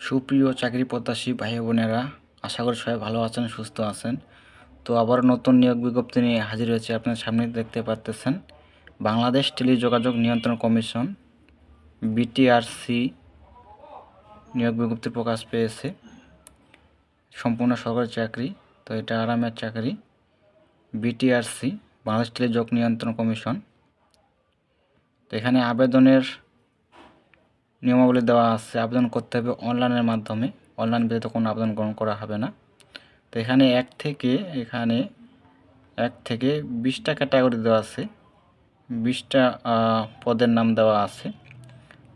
সুপ্রিয় চাকরি প্রত্যাশী ভাই বোনেরা, আশা করি সবাই ভালো আছেন, সুস্থ আছেন। তো আবার নতুন নিয়োগ বিজ্ঞপ্তি নিয়ে হাজির হয়েছে আপনার সামনে দেখতে পারতেছেন। বাংলাদেশ টেলিযোগাযোগ নিয়ন্ত্রণ কমিশন, বিটিআরসি নিয়োগ বিজ্ঞপ্তি প্রকাশ পেয়েছে। সম্পূর্ণ সরকারি চাকরি, তো এটা আরামের চাকরি। বিটিআরসি, বাংলাদেশ টেলিযোগ নিয়ন্ত্রণ কমিশন। তো এখানে আবেদনের নিয়মাবলী দেওয়া আছে, আবেদন করতে হবে অনলাইনের মাধ্যমে। অনলাইন ব্যতীত কোনো আবেদন গ্রহণ করা হবে না। তো এখানে এক থেকে, এখানে এক থেকে বিশটা ক্যাটাগরি দেওয়া আছে। বিশটা পদের নাম দেওয়া আছে।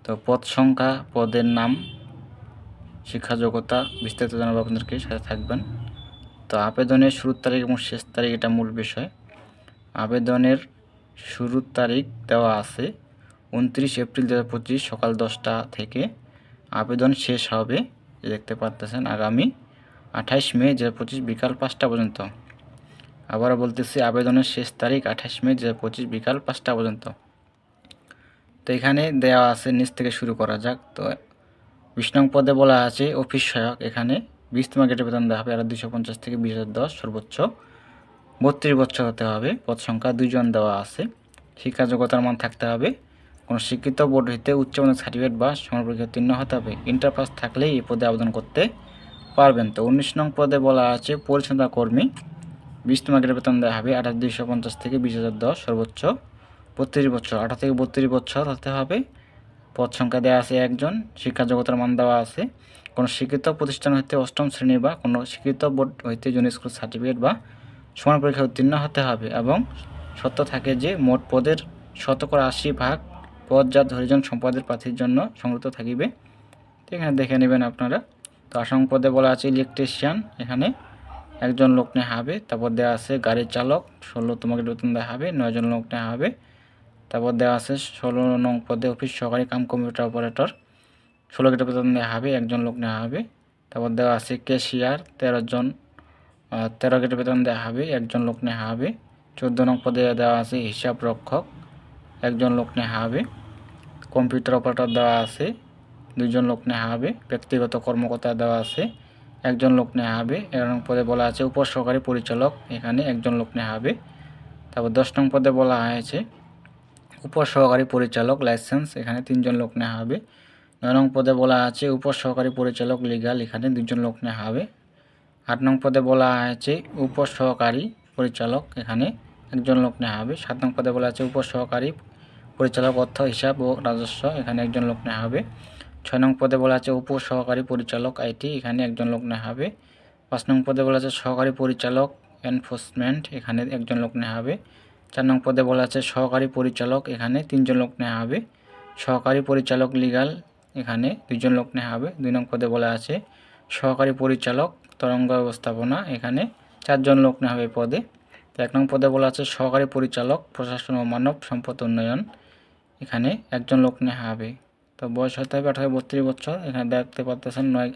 তো পদ সংখ্যা, পদের নাম, শিক্ষা যোগ্যতা বিস্তারিত জানাব আপনাদেরকে, সাথে থাকবেন। তো আবেদনের শুরুর তারিখ এবং শেষ তারিখ এটা মূল বিষয়। আবেদনের শুরুর তারিখ দেওয়া আছে উনত্রিশ এপ্রিল দু পঁচিশ সকাল দশটা থেকে আবেদন শেষ হবে দেখতে পারতেছেন আগামী আঠাইশ মে দু পঁচিশ বিকাল পাঁচটা পর্যন্ত। আবারও বলতেছি, আবেদনের শেষ তারিখ আঠাইশ মে দু পঁচিশ বিকাল পাঁচটা পর্যন্ত। তো এখানে দেওয়া আছে, নিচ থেকে শুরু করা যাক। তো বিশ নং পদে বলা আছে, অফিস সহায়ক, এখানে বিশতম গেটে বেতন দেওয়া হবে আর দুশো পঞ্চাশ থেকে বিশ হাজার দশ সর্বোচ্চ। বত্রিশ বছর হতে হবে, পদ সংখ্যা দুইজন দেওয়া আছে। শিক্ষা যোগ্যতার মান থাকতে হবে কোনো শিক্ষিত বোর্ড হইতে উচ্চমানের সার্টিফিকেট বা সমান পরীক্ষা উত্তীর্ণ হতে হবে। ইন্টার পাস থাকলেই এই পদে আবেদন করতে পারবেন। তো উনিশ নং পদে বলা আছে, পরিচ্ছন্নতা কর্মী বিশতম গেটে বেতন দেওয়া হবে আঠাশ দুইশো পঞ্চাশ থেকে বিশ হাজার দশ সর্বোচ্চ বত্রিশ বছর। আঠাশ থেকে বত্রিশ বছর হতে হবে। পদ সংখ্যা দেওয়া আছে একজন, শিক্ষা জগতের মান দেওয়া আছে। কোনো শিক্ষিত প্রতিষ্ঠান হইতে অষ্টম শ্রেণি বা কোনো শিক্ষিত বোর্ড হইতে স্কুল সার্টিফিকেট বা সমান পরীক্ষা উত্তীর্ণ হতে হবে এবং সত্য থাকে যে মোট পদের শতকরা আশি ভাগ পদ যা হরিজন, সম্পদের প্রার্থীর জন্য সংরক্ষিত থাকিবে। এখানে দেখে নেবেন আপনারা। তো আসাম পদে বলা আছে ইলেকট্রিশিয়ান এখানে একজন লোক নেওয়া হবে। তারপর দেওয়া আছে গাড়ির চালক, ষোলো তোমাকে বেতন দেওয়া হবে নয়জন লোক নেওয়া হবে। তারপর দেওয়া আছে ষোলো নং পদে অফিস সহকারী কাম কম্পিউটার অপারেটর, ষোলো গেটে বেতন দেওয়া হবে, একজন লোক নেওয়া হবে। তারপর দেওয়া আছে ক্যাশিয়ার তেরো জন তেরো গেটে বেতন দেওয়া হবে, একজন লোক নেওয়া হবে। চোদ্দ নং পদে দেওয়া আছে হিসাব রক্ষক একজন লোক নেওয়া হবে। কম্পিউটার অপারেটর দেওয়া আছে দুজন লোক নেওয়া হবে, ব্যক্তিগত কর্মকর্তা দেওয়া আছে, একজন লোক নেওয়া হবে এগারো নং পদে বলা আছে, উপসহকারী পরিচালক এখানে একজন লোক নেওয়া হবে। তারপর দশ নং পদে বলা হয়েছে, উপসহকারী পরিচালক, লাইসেন্স, এখানে তিনজন লোক নেওয়া হবে। নয় নং পদে বলা আছে, উপসহকারী পরিচালক, লিগাল, এখানে দুজন লোক নেওয়া হবে। আট নং পদে বলা আছে, উপসহকারী পরিচালক, এখানে একজন লোক নেওয়া হবে। সাত নং পদে বলা আছে, উপসহকারী পরিচালক, অর্থ, হিসাব ও রাজস্ব, এখানে একজন লোক নেওয়া হবে। ছয় নং পদে বলা আছে উপ সহকারী পরিচালক, আইটি, এখানে একজন লোক নেওয়া হবে। পাঁচ নং পদে বলা আছে সহকারী পরিচালক, এনফোর্সমেন্ট, এখানে একজন লোক নেওয়া হবে। চার নং পদে বলা আছে সহকারী পরিচালক, এখানে তিনজন লোক নেওয়া হবে। সহকারী পরিচালক, লিগাল, এখানে দুজন লোক নেওয়া হবে। দুই নং পদে বলা আছে সহকারী পরিচালক, তরঙ্গ ব্যবস্থাপনা, এখানে চারজন লোক নেওয়া হবে পদে। এক নং পদে বলা আছে সহকারী পরিচালক, প্রশাসন ও মানব সম্পদ উন্নয়ন। এখানে একজন লোক নেওয়া হবে তো বয়স হতে হবে আঠারো, বত্রিশ বছর। এখানে দেখতে পাচ্ছেন নয়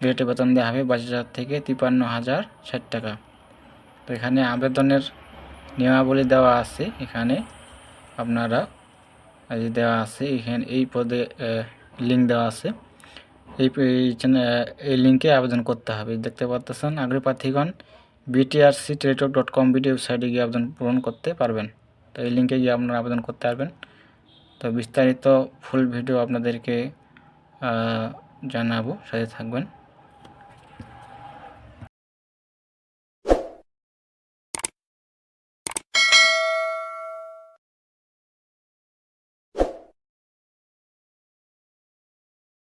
গ্রেডে বেতন দেওয়া হবে বাইশ হাজার থেকে তিপ্পান্ন হাজার ষাট টাকা। তো এখানে আবেদনের নিয়মাবলী দেওয়া আছে। এখানে আপনারা যে দেওয়া আছে, এখানে এই পদে লিঙ্ক দেওয়া আছে। এই এই লিঙ্কে আবেদন করতে হবে। দেখতে পাচ্ছেন আগ্রহী প্রার্থীগণ BTRC Teletalk dot com BD ওয়েবসাইটে গিয়ে আবেদন পূরণ করতে পারবেন। তো এই লিঙ্কে গিয়ে আপনারা আবেদন করতে পারবেন। তো বিস্তারিত ফুল ভিডিও আপনাদেরকে জানাব সাথে থাকবেন।